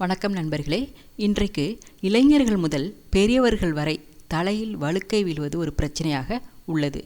வணக்கம் நண்பர்களே. இன்றைக்கு இளைஞர்கள் முதல் பெரியவர்கள் வரை தலையில் வழுக்கை விழுவது ஒரு பிரச்சனையாக உள்ளது.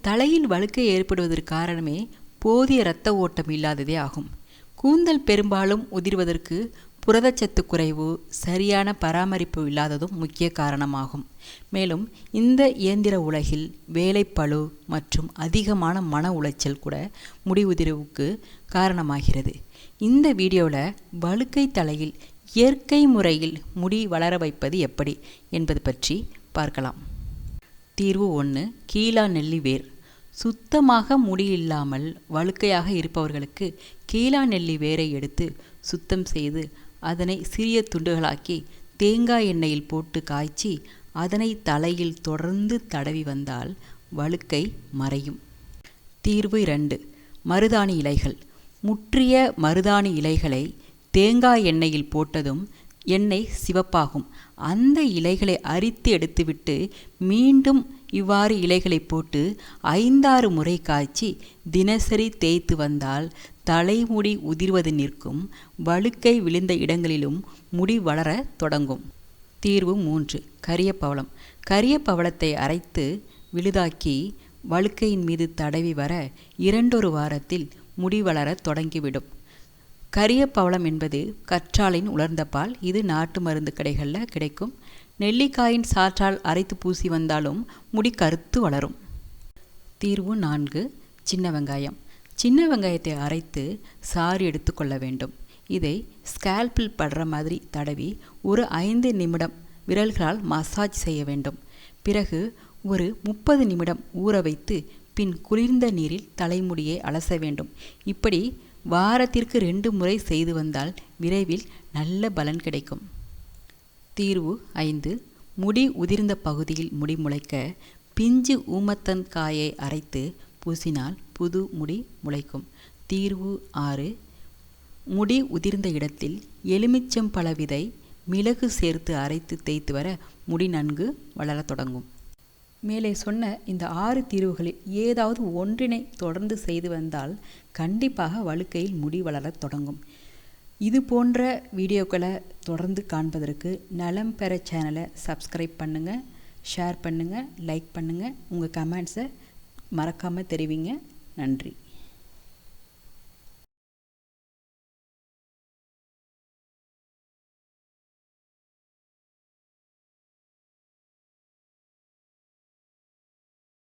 தலையில் வழுக்கை ஏற்படுவதற்கு காரணமே போதிய இரத்த ஓட்டம் இல்லாததே ஆகும். கூந்தல் பெரும்பாலும் உதிர்வதற்கு புரதச்சத்து குறைவு சரியான பராமரிப்பு இல்லாததும் முக்கிய காரணமாகும். மேலும் இந்த இயந்திர உலகில் வேலைப்பழு மற்றும் அதிகமான மன உளைச்சல் கூட முடி உதிர்வுக்கு காரணமாகிறது. இந்த வீடியோவில் வழுக்கை தலையில் இயற்கை முறையில் முடி வளர வைப்பது எப்படி என்பது பற்றி பார்க்கலாம். தீர்வு ஒன்று கீழா நெல்லி வேர். சுத்தமாக முடி இல்லாமல் வழுக்கையாக இருப்பவர்களுக்கு கீழா நெல்லி வேரை எடுத்து சுத்தம் செய்து அதனை சிறிய துண்டுகளாக்கி தேங்காய் எண்ணெயில் போட்டு காய்ச்சி அதனை தலையில் தொடர்ந்து தடவி வந்தால் வழுக்கை மறையும். தீர்வு இரண்டு மருதாணி இலைகள். முற்றிய மருதாணி இலைகளை தேங்காய் எண்ணெயில் போட்டதும் எண்ணெய் சிவப்பாகும். அந்த இலைகளை அரித்து எடுத்துவிட்டு மீண்டும் இவ்வாறு இலைகளை போட்டு ஐந்தாறு முறை காய்ச்சி தினசரி தேய்த்து வந்தால் தலைமுடி உதிர்வது நிற்கும் வழுக்கை விழுந்த இடங்களிலும் முடி வளர தொடங்கும். தீர்வு மூன்று. கரிய பவளம் கரிய பவளத்தை அரைத்து விழுதாக்கி வழுக்கையின் மீது தடவி வர இரண்டொரு வாரத்தில் முடி வளர தொடங்கிவிடும். கரிய பவளம் என்பது கற்றாலின் உலர்ந்த பால். இது நாட்டு மருந்து கடைகளில் கிடைக்கும். நெல்லிக்காயின் சாற்றால் அரைத்து பூசி வந்தாலும் முடி கருத்து வளரும். தீர்வு நான்கு சின்ன வெங்காயம். சின்ன வெங்காயத்தை அரைத்து சாறு எடுத்துக்கொள்ள வேண்டும். இதை ஸ்கேல்பில் படுற மாதிரி தடவி ஒரு ஐந்து நிமிடம் விரல்களால் மசாஜ் செய்ய வேண்டும். பிறகு ஒரு முப்பது நிமிடம் ஊற வைத்து பின் குளிர்ந்த நீரில் தலைமுடியை அலச வேண்டும். இப்படி வாரத்திற்கு ரெண்டு முறை செய்து வந்தால் விரைவில் நல்ல பலன் கிடைக்கும். தீர்வு ஐந்து. முடி உதிர்ந்த பகுதியில் முடி முளைக்க பிஞ்சு ஊமத்தன் காயை அரைத்து பூசினால் புது முடி முளைக்கும். தீர்வு ஆறு. முடி உதிர்ந்த இடத்தில் எலுமிச்சம்பழ விதை மிளகு சேர்த்து அரைத்து தேய்த்து வர முடி நன்கு வளரத் தொடங்கும். மேலே சொன்ன இந்த ஆறு தீர்வுகளில் ஏதாவது ஒன்றினை தொடர்ந்து செய்து வந்தால் கண்டிப்பாக வழுக்கையில் முடி வளரத் தொடங்கும். இது போன்ற வீடியோக்களை தொடர்ந்து காண்பதற்கு நலம் பெற சேனலை சப்ஸ்கிரைப் பண்ணுங்கள் ஷேர் பண்ணுங்கள் லைக் பண்ணுங்கள் உங்கள் கமெண்ட்ஸை மறக்காமல் தெரிவிங்க. நன்றி.